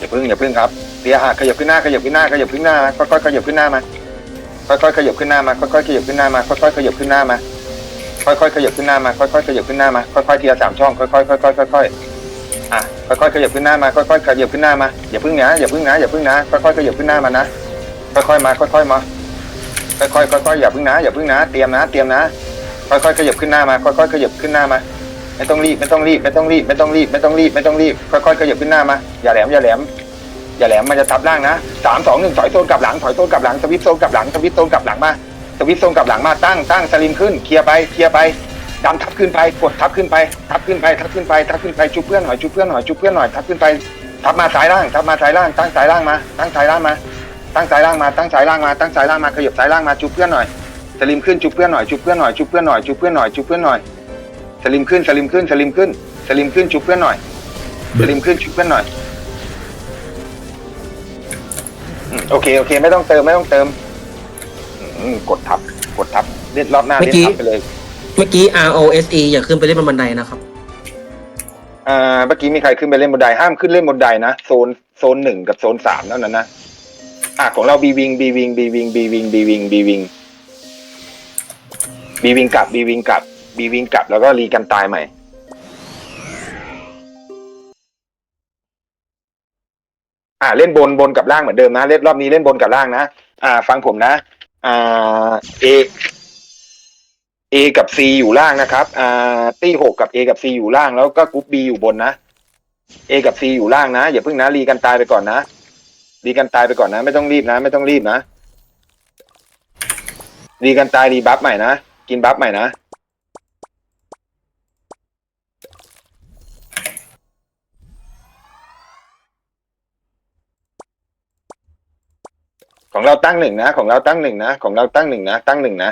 อย่าพึ่งอย่าพึ่งครับเตียอะขยับขึ้นหน้าขยับขึ้นหน้าขยับขึ้นหน้าค่อยๆขยับขึ้นหน้ามาค่อยๆขยับขึ้นหน้ามาค่อยๆขยับขึ้นหน้ามาค่อยๆขยับขึ้นหน้ามาค่อยๆขยับขึ้นหน้ามาค่อยๆขยับขึ้นหน้ามาค่อยๆทีละสามช่องค่อยๆค่อยๆค่อยๆอะค่อยๆขยับขึ้นหน้ามาค่อยๆขยับขึ้นหน้ามาอย่าพึ่งนะอย่าพึ่งนะอย่าพึ่งนะค่อยๆขยับขึ้นหน้ามานะค่อยๆมาค่อยๆมาค่อยๆค่อยๆอย่าพึ่งนะอย่าพึ่งนะ เตรียมนะ เตรียมนะค่อยๆขยับขึ้นหน้ามาค่อยๆขยับขึ้นหน้ามา ไม่ต้องรีบไม่ต้องรีบไม่ต้องรีบไม่ต้องรีบไม่ต้องรีบไม่ต้องรีบค่อยๆขยับขึ้นหน้ามาอย่าแหลมอย่าแหลมอย่าแหลมมันจะทับร่างนะสามสองหนึ่งถอยโซนกลับหลังถอยโซนกลับหลังสวิปโซนกลับหลังสวิปโซนกลับหลังมาสวิปโซนกลับหลังมาตั้งตั้งสลิมขึ้นเคลียร์ไปเคลียร์ไปดันทับขึ้นไปกดทับขึ้นไป ทับขึ้นไปทับขึ้นไปทับขึ้นไปชุบเพื่อนหน่อยชุบเพื่อนหน่อยชุบเพื่อนหน่อยทับขึ้นไปทับมาสายล่างทับมาสายล่างตั้งสายล่างมา ตั้งสายล่างมา ตั้งสายล่างมาตั้งสายล่างมาตั้งสายล่างมาขยับสายล่างมาชุบเพื่อนหน่อยสลิมขึ้นชุบเพื่อนหน่อยชุบเพื่อนหน่อยชุบเพื่อนหน่อยชุบเพื่อนหน่อยชุบเพื่อนหน่อย สลิมขึ้นสลิมขึ้นสลิมขึ้นสลิมขึ้นชุบเพื่อนหน่อยสลิมขึ้นชุบเพื่อนหน่อยอืมโอเคโอเค ไม่ต้องเติมไม่ต้องเติมอืมกดทับ กดทับเล่นรอบหน้าเมื่เล่อนกี้ ทับไปเลยเมื่อกี้ R O S E อย่าขึ้นไปเล่นบนบันไดนะครับ อ่าเมื่อกี้มีใครขึ้นไปเล่นบนไดห้ามขึ้นเล่นบนไดนะโซนโซนหนึ่งกับโซนสามเท่านั้นนะอะของเราบีวิงบีวิงบีวิงบีวิงบีวิงบีวิงบีวิงกลับบีวิงกลับ บีวิงกลับแล้วก็รีกันตายใหม่ อ่าเล่นบนบนกับล่างเหมือนเดิมนะ เล่นรอบนี้เล่นบนกับล่างนะ อ่า ฟังผมนะ อ่าเอเอกับซีอยู่ล่างนะครับ อ่าตี้หกกับเอกับซีอยู่ล่างแล้วก็กรุ๊ปบีอยู่บนนะเอกับซีอยู่ล่างนะ อย่าเพิ่งนะรีกันตายไปก่อนนะรีกันตายไปก่อนนะ ไม่ต้องรีบนะ ไม่ต้องรีบนะรีกันตายรีบัฟใหม่นะ กินบัฟใหม่นะ ของเราตั้งหนึ่งนะ ของเราตั้งหนึ่งนะ ของเราตั้งหนึ่งนะ ตั้งหนึ่งนะ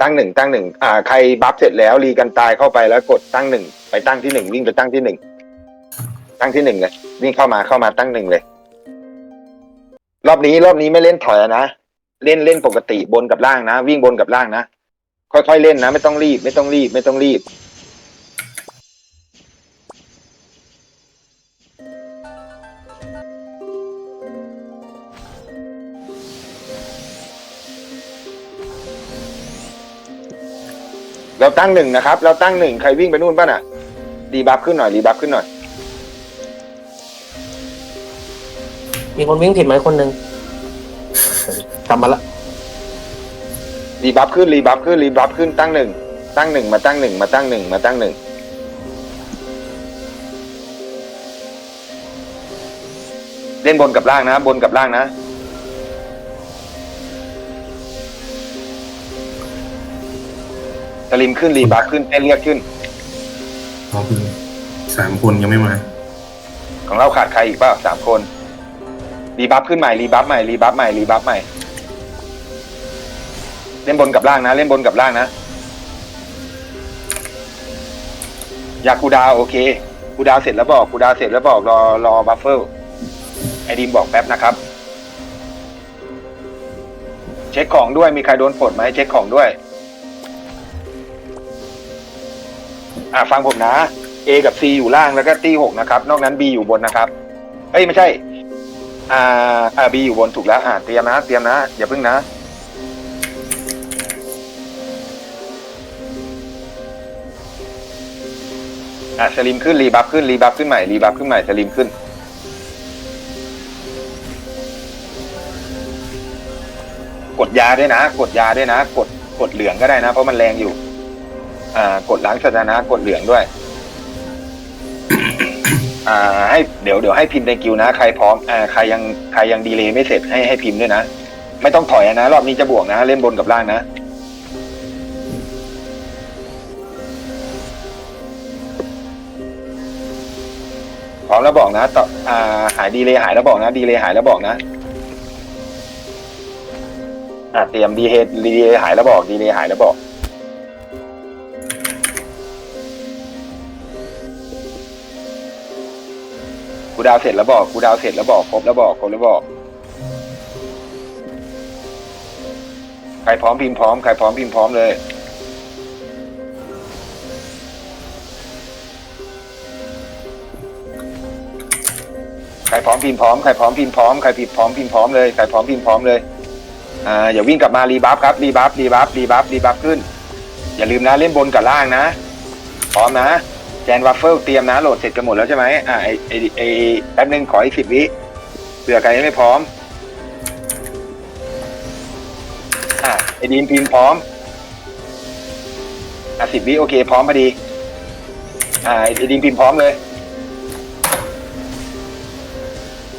ตั้งหนึ่งตั้งหนึ่งอ่า ใครบัฟเสร็จแล้วรีกันตายเข้าไปแล้วกดตั้งหนึ่งไปตั้งที่หนึ่งวิ่งไปตั้งที่หนึ่งตั้งที่หนึ่งเลยวิ่งเข้ามาเข้ามาตั้งหนึ่งเลย รอบนี้รอบนี้ไม่เล่นถอยนะ เล่นเล่นปกติบนกับล่างนะ วิ่งบนกับล่างนะ ค่อยๆเล่นนะ ไม่ต้องรีบ ไม่ต้องรีบ ไม่ต้องรีบ เราตั้งหนึ่งนะครับ เราตั้งหนึ่งใครวิ่งไปนู่นป่ะน่ะรีบัฟขึ้นหน่อยรีบัฟขึ้นหน่อย มีคนวิ่งผิดไหมคนหนึ่ง กลับมาละรีบัฟขึ้นรีบัฟขึ้นรีบัฟขึ้นตั้งหนึ่งตั้งหนึ่งมาตั้งหนึ่งมาตั้งหนึ่งมาตั้งหนึ่งเล่นบนกับล่างนะ บนกับล่างนะสลิมขึ้นรีบัฟขึ้นเต้นเรียกขึ้นรอพึ่งสามคนยังไม่มา ของเราขาดใครอีกเปล่าสามคน รีบัฟขึ้นใหม่รีบัฟใหม่รีบัฟใหม่รีบัฟใหม่ เล่นบนกับล่างนะ เล่นบนกับล่างนะ อยากกูดาวโอเคกูดาวเสร็จแล้วบอกกูดาวเสร็จแล้วบอกรอรอบัฟเฟิลไอดีมบอกแป๊บนะครับ เช็คของด้วยมีใครโดนปลดไหมเช็คของด้วย อ่าฟังผมนะ A กับ C อยู่ล่างแล้วก็ตีหกนะครับ นอกนั้น B อยู่บนนะครับเอ้ยไม่ใช่ อ่าอ่า B อยู่บนถูกแล้ว อ่าเตรียมนะ เตรียมนะอย่าเพิ่งนะ อ่าสลิมขึ้นรีบัฟขึ้นรีบัฟขึ้นใหม่รีบัฟขึ้นใหม่สลิมขึ้น กดยาด้วยนะ กดยาด้วยนะ กดกดเหลืองก็ได้นะ เพราะมันแรงอยู่ อ่ากดล้างสถานะกดเหลืองด้วย อ่า ให้เดี๋ยวเดี๋ยวให้พิมพ์ในกิวนะใครพร้อมอ่าใครยังใครยังดีเลย์ไม่เสร็จให้ให้พิมพ์ด้วยนะไม่ต้องถอยนะรอบนี้จะบวกนะ เล่นบนกับล่างนะ พร้อมแล้วบอกนะต่ออ่าหายดีเลยหายแล้วบอกนะดีเลยหายแล้วบอกนะอ่าเตรียมดีเฮดดีเลยหายแล้วบอกดีเลยหายแล้วบอกกูดาวเสร็จแล้วบอกกูดาวเสร็จแล้วบอกครบแล้วบอกครบแล้วบอกใครพร้อมพิมพ์พร้อมใครพร้อมพิมพ์พร้อมเลย ใครพร้อมพิมพ์พร้อมใครพร้อมพิมพ์พร้อมใครพิมพ์พร้อมพิมพ์พร้อมเลยใครพร้อมพิมพ์พร้อมเลยอ่าอย่าวิ่งกลับมารีบัฟครับรีบัฟรีบัฟรีบัฟรีบัฟขึ้น อย่าลืมนะเล่นบนกับล่างนะ พร้อมนะแจนวัฟเฟิลเตรียมนะโหลดเสร็จกันหมดแล้วใช่ไหมอ่าไอไอไอแป๊บนึงขออีกสิบวิเผื่อใครยังไม่พร้อมอ่าไอดีมพิมพ์พร้อมอะสิบวิโอเค พร้อมพอดี อ่าไอดีมพิมพ์พร้อมเลย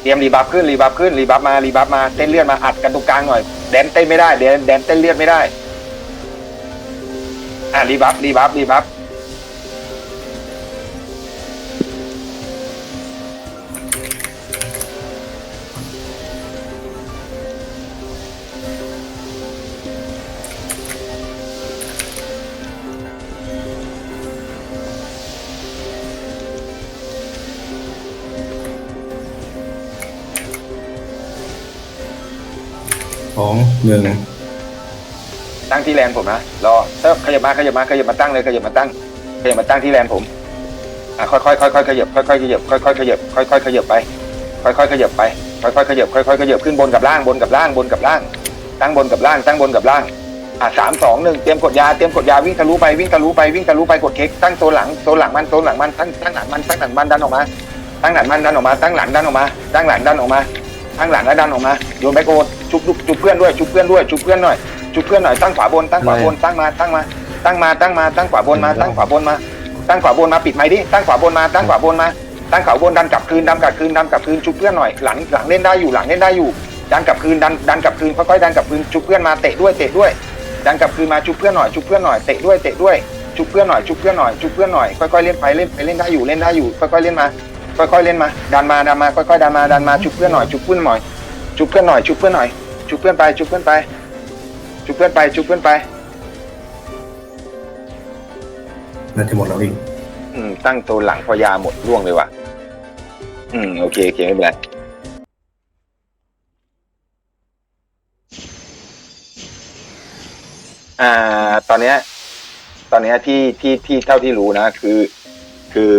เตรียมรีบัฟขึ้นรีบัฟขึ้นรีบัฟมารีบัฟมาเต้นเลือดมาอัดกันตรงกลางหน่อยแดนเต้นไม่ได้แดนแดนเต้นเลือดไม่ได้อะรีบัฟรีบัฟรีบัฟ สองหนึ่งตั้งที่แลนผมนะรอเติบขยับมาขยับมาขยับมาตั้งเลยขยับมาตั้งขยับมาตั้งที่แลนผมอะค่อยค่อยค่อยค่อยขยับค่อยค่อยขยับค่อยค่อยขยับค่อยค่อยขยับไป ค่อยค่อยขยับไปค่อยค่อยขยับค่อยค่อยขยับขึ้นบนกับล่างบนกับล่างบนกับล่าง ตั้งบนกับล่างตั้งบนกับล่างอะสามสองหนึ่งเตรียมกดยาเตรียมกดยาวิ่งทะลุไปวิ่งทะลุไปวิ่งทะลุไปกดเค้กตั้งโซนหลังโซนหลังมันโซนหลังมันตั้งตั้งหลังมันตั้งหลังมันดันออกมา ตั้งหลังมันดันออกมาตั้งหลังดันออกมาตั้งหลังดันออกมา ตั้งหลังแล้วดันออกมาโยนแบคโอชุบชุบชุบเพื่อนด้วยชุบเพื่อนด้วยชุบเพื่อนหน่อยชุบเพื่อนหน่อยตั้งขวาบนตั้งขวาบนตั้งมาตั้งมา ตั้งมาตั้งมาตั้งขวาบนมาตั้งขวาบนมา ตั้งขวาบนมาปิดไม้ดิตั้งขวาบนมาตั้งขวาบนมาตั้งขวาบนดันกลับคืนดันกลับคืนดันกลับคืนชุบเพื่อนหน่อยหลังหลังเล่นได้อยู่หลังเล่นได้อยู่ดันกลับคืนดันดันกลับคืนค่อยๆดันกลับคืนชุบเพื่อนมาเตะด้วยเตะด้วยดันกลับคืนมาชุบเพื่อนหน่อยชุบเพื่อนหน่อยเตะด้วยเตะด้วยชุบเพื่อนหน่อยชุบเพื่อนหน่อยชุบเพื่อนหน่อยค่อยๆเล่นไปเล่นไปเล่นได้อยู่เล่นได้อยู่ค่อยๆเล่นมา ค่อยๆเล่นมา ดันมาดันมาค่อยๆดันมาดันมาชุบเพื่อนหน่อยชุบเพื่อนหน่อยชุบเพื่อนหน่อยชุบเพื่อนหน่อยชุบเพื่อนไปชุบเพื่อนไปชุบเพื่อนไปชุบเพื่อนไปน่าจะหมดแล้วอีกอืมตั้งตัวหลังพอยาหมดร่วงเลยว่ะ อืมโอเคโอเคไม่เป็นไรอ่า ตอนเนี้ย ตอนเนี้ยที่ที่ที่เท่าที่รู้นะ คือคือ